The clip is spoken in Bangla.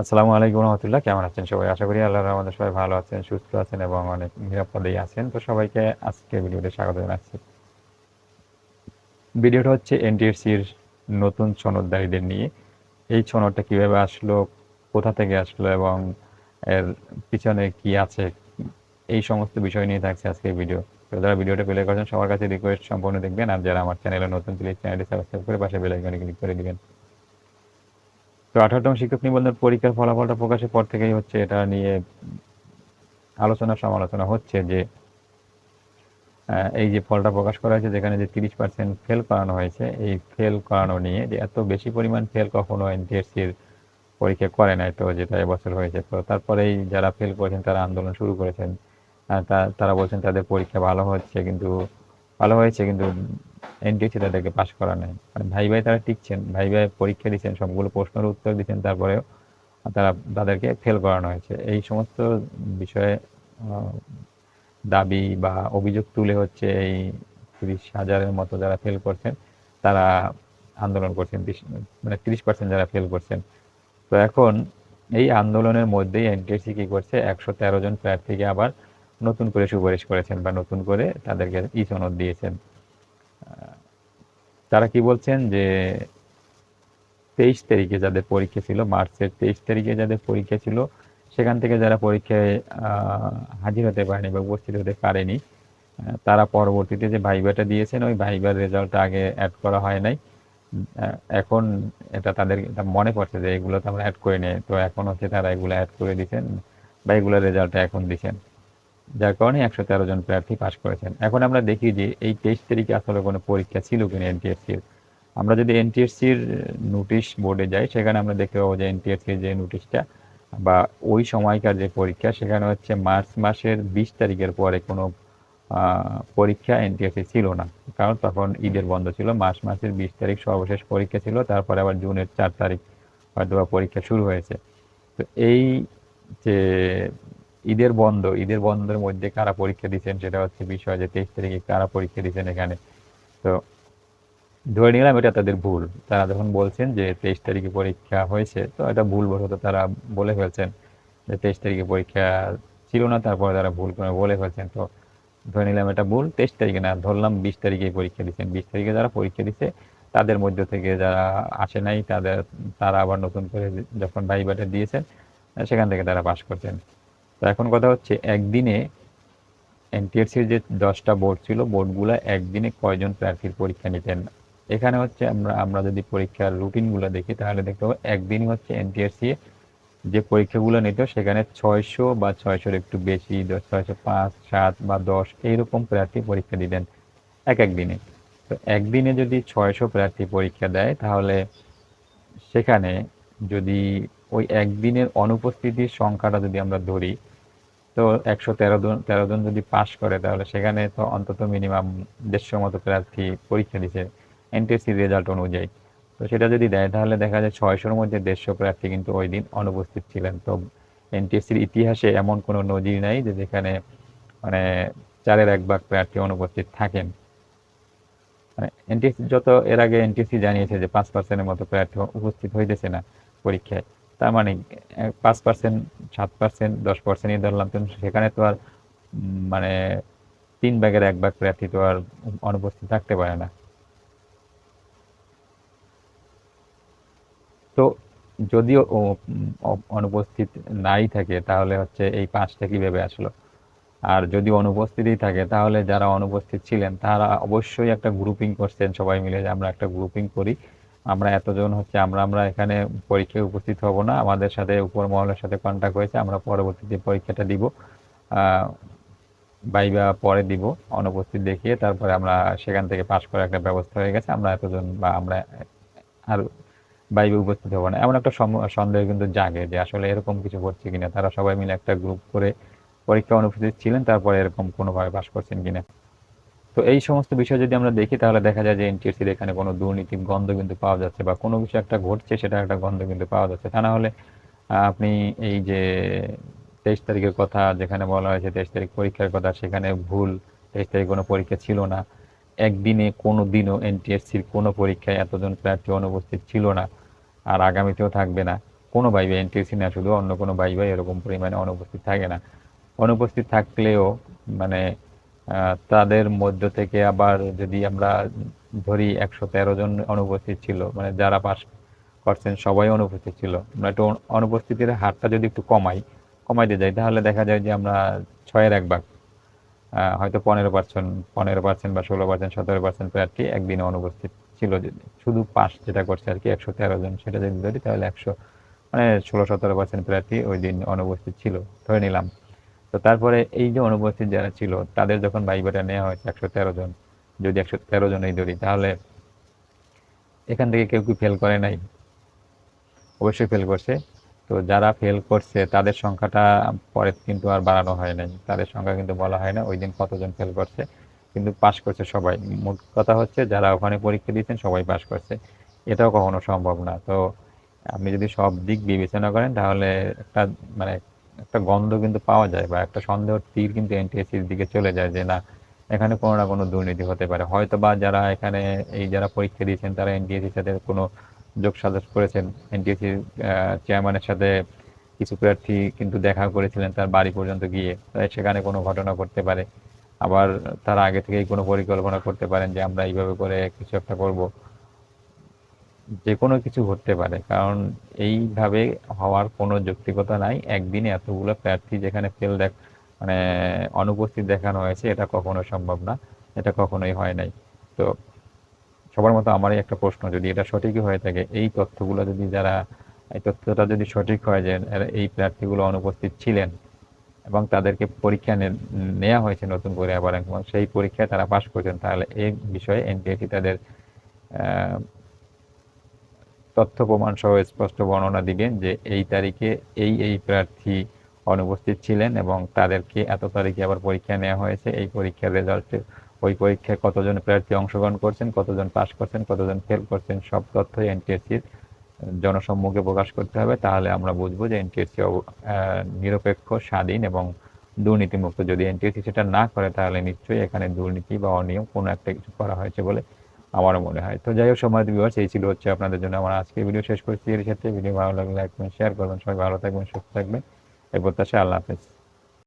আসসালামু আলাইকুম রহমতুল্লাহ, কেমন আছেন সবাই? আশা করি আল্লাহ আমাদের সবাই ভালো আছেন, সুস্থ আছেন এবং অনেক নিরাপদেই আছেন। তো সবাইকে আজকে ভিডিওতে স্বাগত জানাচ্ছি। ভিডিওটা হচ্ছে এনটিএসসির নতুন সনদদারীদের নিয়ে। এই সনদটা কীভাবে আসলো, কোথা থেকে আসলো এবং এর পিছনে কি আছে, এই সমস্ত বিষয় নিয়ে থাকছে আজকে ভিডিও। তো যারা ভিডিওটা প্লে করছেন, সবার কাছে রিকোয়েস্ট সম্পূর্ণ দেখবেন। আর যারা আমার চ্যানেলে নতুন প্লিজ চ্যানেলটি সাবস্ক্রাইব করে পাশে বেল আইকনে ক্লিক করে দিবেন। তো আঠারোতম শিক্ষক নিবন্ধন পরীক্ষার ফলাফলটা প্রকাশের পর থেকেই হচ্ছে এটা নিয়ে আলোচনা সমালোচনা হচ্ছে যে এই যে ফলটা প্রকাশ করা হয়েছে যেখানে যে তিরিশ পার্সেন্ট ফেল করানো হয়েছে, এই ফেল করানো নিয়ে যে এত বেশি পরিমাণ ফেল কখনো এনটিএসসির পরীক্ষা করে নাই তো যেটা এবছর হয়েছে। তো তারপরেই যারা ফেল করেছেন, তারা আন্দোলন শুরু করেছেন। তারা বলছেন তাদের পরীক্ষা ভালো হচ্ছে, কিন্তু, ভালো হয়েছে, কিন্তু এনটিএসসি তাদেরকে পাশ করা নাই। মানে ভাই ভাই তারা টিকছেন, ভাই ভাই পরীক্ষা দিচ্ছেন, সবগুলো প্রশ্নের উত্তর দিচ্ছেন, তারপরেও তারা তাদেরকে ফেল করানো হয়েছে। এই সমস্ত বিষয়ে দাবি বা অভিযোগ তুলে হচ্ছে এই তিরিশ হাজারের মতো যারা ফেল করছেন, তারা আন্দোলন করছেন মানে তিরিশ পার্সেন্ট যারা ফেল করছেন। তো এখন এই আন্দোলনের মধ্যেই এনটিএসসি কি করছে, একশো তেরো জন প্রার্থীকে আবার নতুন করে সুপারিশ করেছেন বা নতুন করে তাদেরকে ই সনদ দিয়েছেন। তারা কি বলছেন যে তেইশ তারিখে যাদের পরীক্ষা ছিল, মার্চের তেইশ তারিখে যাদের পরীক্ষা ছিল, সেখান থেকে যারা পরীক্ষায় হাজির হতে পারেনি বা উপস্থিত হতে পারেনি তারা পরবর্তীতে যে ভাইবাটা দিয়েছেন, ওই ভাইবার রেজাল্টটা আগে অ্যাড করা হয় নাই। এখন এটা তাদের মনে পড়ছে যে এগুলো তো আমরা অ্যাড করে নিই তো এখন হচ্ছে তারা এগুলো অ্যাড করে দিচ্ছেন বা এগুলোর রেজাল্টটা এখন দিচ্ছেন যার কারণে একশো তেরো জন প্রার্থী পাশ করেছেন। এখন আমরা দেখি যে এই তেইশ তারিখে আসলে কোনো পরীক্ষা ছিল কিনা এনটিএসসির আমরা যদি এনটিএসসির নোটিশ বোর্ডে যাই, সেখানে আমরা দেখতে পাবো যে এনটিএসসির যে নোটিশটা বা ওই সময়কার যে পরীক্ষা, সেখানে হচ্ছে মার্চ মাসের বিশ তারিখের পরে কোনো পরীক্ষা এনটিএসসি ছিল না। কারণ তখন ঈদের বন্ধ ছিল, মার্চ মাসের বিশ তারিখ সর্বশেষ পরীক্ষা ছিল, তারপরে আবার জুনের চার তারিখ হয়তো পরীক্ষা শুরু হয়েছে। তো এই যে ঈদের বন্ধ, ঈদের বন্ধের মধ্যে কারা পরীক্ষা দিচ্ছেন সেটা হচ্ছে বিষয় যে তেইশ তারিখে কারা পরীক্ষা দিচ্ছেন এখানে। তো ধরে নিলাম এটা তাদের ভুল। তারা যখন বলছেন যে তেইশ তারিখে পরীক্ষা হয়েছে, তো এটা ভুল বশত তারা বলে ফেলছেন যে তেইশ তারিখে পরীক্ষা ছিল না, তারপরে তারা ভুল করে বলে ফেলছেন। তো ধরে নিলাম এটা ভুল, তেইশ তারিখে না, ধরলাম বিশ তারিখে পরীক্ষা দিচ্ছেন বিশ তারিখে যারা পরীক্ষা দিচ্ছে তাদের মধ্য থেকে যারা আসে নাই, তাদের, তারা আবার নতুন করে যখন ভাইবাটা দিয়েছেন, সেখান থেকে তারা পাশ করছেন। তো এখন কথা হচ্ছে, একদিনে এনটিএসসির যে দশটা বোর্ড ছিল বোর্ডগুলো একদিনে কয়জন প্রার্থীর পরীক্ষা নিতেন? এখানে হচ্ছে আমরা আমরা যদি পরীক্ষার রুটিনগুলো দেখি, তাহলে দেখতে পাবো একদিনই হচ্ছে এনটিএসসি যে পরীক্ষাগুলো নিত, সেখানে ছয়শো বা ছয়শোর একটু বেশি ছয়শো পাঁচ, সাত বা দশ এইরকম প্রার্থী পরীক্ষা দিতেন এক এক দিনে। তো একদিনে যদি ছয়শো প্রার্থী পরীক্ষা দেয়, তাহলে সেখানে যদি ওই একদিনের অনুপস্থিতির সংখ্যাটা যদি আমরা ধরি, তো একশো তেরো জন তেরো জন যদি পাশ করে, তাহলে সেখানে তো অন্তত মিনিমাম দেড়শো মতো প্রার্থী পরীক্ষা দিছে এনটিএসসি রেজাল্ট অনুযায়ী। তো সেটা যদি দেয়, তাহলে দেখা যায় ছয়শোর মধ্যে দেড়শো প্রার্থী কিন্তু ওই দিন অনুপস্থিত ছিলেন। তো এনটিএসসির ইতিহাসে এমন কোনো নজির নাই যে যেখানে মানে চারের এক ভাগ প্রার্থী অনুপস্থিত থাকেন। মানে এনটিএসসি যত এর আগে এনটিএসসি জানিয়েছে যে পাঁচ পার্সেন্টের মতো প্রার্থী উপস্থিত হইতেছে না পরীক্ষায়। তার মানে পাঁচ পার্সেন্ট সাত পার্সেন্ট দশ পার্সেন্টই ধরলাম। কিন্তু সেখানে তো আর মানে তিন ব্যাগের এক ভাগ প্রার্থী তো আর অনুপস্থিত থাকতে পারে না। তো যদিও অনুপস্থিত নাই থাকে, তাহলে হচ্ছে এই পাঁচটা কীভাবে আসলো? আর যদি অনুপস্থিতি থাকে, তাহলে যারা অনুপস্থিত ছিলেন, তারা অবশ্যই একটা গ্রুপিং করছেন সবাই মিলে। যে আমরা একটা গ্রুপিং করি। আমরা এতজন হচ্ছে, আমরা আমরা এখানে পরীক্ষায় উপস্থিত হব না। আমাদের সাথে উপর মহলের সাথে কন্ট্যাক্ট হয়েছে, আমরা পরবর্তীতে পরীক্ষাটা দিব। বাইবা পরে দিব, অনুপস্থিত দেখিয়ে তারপরে আমরা সেখান থেকে পাশ করার একটা ব্যবস্থা হয়ে গেছে। আমরা এতজন বা আমরা আর বাইবে উপস্থিত হব না। এমন একটা সন্দেহ কিন্তু জাগে যে আসলে এরকম কিছু করছে কিনা। তারা সবাই মিলে একটা গ্রুপ করে পরীক্ষা অনুপস্থিত ছিলেন, তারপরে এরকম কোনোভাবে পাশ করছেন কিনা। তো এই সমস্ত বিষয় যদি আমরা দেখি, তাহলে দেখা যায় যে এনটিএসসির এখানে কোনো দুর্নীতির গন্ধ কিন্তু পাওয়া যাচ্ছে বা কোনো কিছু একটা ঘটছে, সেটা একটা গন্ধ কিন্তু পাওয়া যাচ্ছে। তা না হলে আপনি এই যে তেইশ তারিখের কথা যেখানে বলা হয়েছে, তেইশ তারিখ পরীক্ষার কথা, সেখানে ভুল, তেইশ তারিখ কোনো পরীক্ষা ছিল না। একদিনে কোনো দিনও এনটিএসসির কোনো পরীক্ষায় এতজন প্রার্থী অনুপস্থিত ছিল না আর আগামীতেও থাকবে না। কোনো ভাইবে এনটিএসি না, শুধু অন্য কোনো বাইবে এরকম পরিমাণে অনুপস্থিত থাকে না। অনুপস্থিত থাকলেও মানে তাদের মধ্য থেকে আবার যদি আমরা ধরি একশো তেরো জন অনুপস্থিত ছিল মানে যারা পাস করছেন সবাই অনুপস্থিত ছিল। আমরা একটু অনুপস্থিতির হারটা যদি একটু কমাই, কমাইতে যাই, তাহলে দেখা যায় যে আমরা ছয়ের এক ভাগ হয়তো পনেরো পার্সেন্ট পনেরো পার্সেন্ট বা ষোলো পার্সেন্ট, সতেরো পার্সেন্ট প্রার্থী একদিনে অনুপস্থিত ছিল যদি। শুধু পাস যেটা করছে আর কি একশো তেরো জন, সেটা যদি ধরি তাহলে একশো মানে ষোলো সতেরো পার্সেন্ট প্রার্থী ওই দিন অনুপস্থিত ছিল। ধরে নিলাম। তো তারপরে এই যে অনুপস্থিত যারা ছিল, তাদের যখন ভাইবাটা নেওয়া হয়েছে একশো তেরো জন, যদি একশো তেরো জনেই ধরি, তাহলে এখান থেকে কেউ কি ফেল করে নাই? অবশ্যই ফেল করছে। তো যারা ফেল করছে, তাদের সংখ্যাটা পরে কিন্তু আর বাড়ানো হয় নাই। তাদের সংখ্যা কিন্তু বলা হয় না, ওই দিন কতজন ফেল করছে, কিন্তু পাশ করছে সবাই। মোট কথা হচ্ছে, যারা ওখানে পরীক্ষা দিয়েছেন, সবাই পাশ করছে। এটাও কখনো সম্ভব না। তো আপনি যদি সব দিক বিবেচনা করেন, তাহলে একটা মানে একটা গন্ধ কিন্তু পাওয়া যায় বা একটা সন্দেহ তীর কিন্তু এনটিএসসির দিকে চলে যায় যে না, এখানে কোনো না কোনো দুর্নীতি হতে পারে। হয়তো বা যারা এখানে এই যারা পরীক্ষা দিয়েছেন, তারা এনটিএসসির সাথে কোনো যোগ সাজস করেছেন। এনটিএসসির চেয়ারম্যানের সাথে কিছু প্রার্থী কিন্তু দেখা করেছিলেন তার বাড়ি পর্যন্ত গিয়ে। তাই সেখানে কোনো ঘটনা ঘটতে পারে। আবার তারা আগে থেকেই কোনো পরিকল্পনা করতে পারেন যে আমরা এইভাবে করে কিছু একটা করব। যে কোনো কিছু ঘটতে পারে। কারণ এইভাবে হওয়ার কোনো যৌক্তিকতা নাই। একদিনে এতগুলো প্রার্থী যেখানে ফেল দেখ মানে অনুপস্থিত দেখানো হয়েছে, এটা কখনো সম্ভব না। এটা কখনোই হয় নাই। তো সবার মতো আমারই একটা প্রশ্ন, যদি এটা সঠিকই হয়ে থাকে, এই তথ্যগুলো যদি যারা, এই তথ্যটা যদি সঠিক হয় যে এই প্রার্থীগুলো অনুপস্থিত ছিলেন এবং তাদেরকে পরীক্ষা নেওয়া হয়েছে নতুন করে আবার সেই পরীক্ষায় তারা পাশ করেছেন, তাহলে এই বিষয়ে এনটিএসি তাদের তথ্য প্রমাণ সহ স্পষ্ট বর্ণনা দিবেন যে এই তারিখে এই এই প্রার্থী অনুপস্থিত ছিলেন এবং তাদেরকে এত তারিখে আবার পরীক্ষা নেওয়া হয়েছে। এই পরীক্ষার রেজাল্টে ওই পরীক্ষায় কতজন প্রার্থী অংশগ্রহণ করছেন, কতজন পাশ করছেন, কতজন ফেল করছেন, সব তথ্যই এনটিএসসির জনসম্মুখে প্রকাশ করতে হবে। তাহলে আমরা বুঝব যে এনটিএসসি নিরপেক্ষ, স্বাধীন এবং দুর্নীতিমুক্ত। যদি এনটিএসসি সেটা না করে, তাহলে নিশ্চয়ই এখানে দুর্নীতি বা অনিয়ম কোনো একটা কিছু করা হয়েছে বলে আমারও মনে হয়। তো যাই হোক সময় বিভাগ এই ছিল হচ্ছে আপনাদের জন্য আমার আজকে ভিডিও শেষ করছি। এর সাথে ভিডিও ভালো লাগলে করবেন শেয়ার করবেন। সবাই ভালো থাকবেন, সুস্থ থাকবেন। এই প্রত্যাশা আল্লাহ হাফেজ।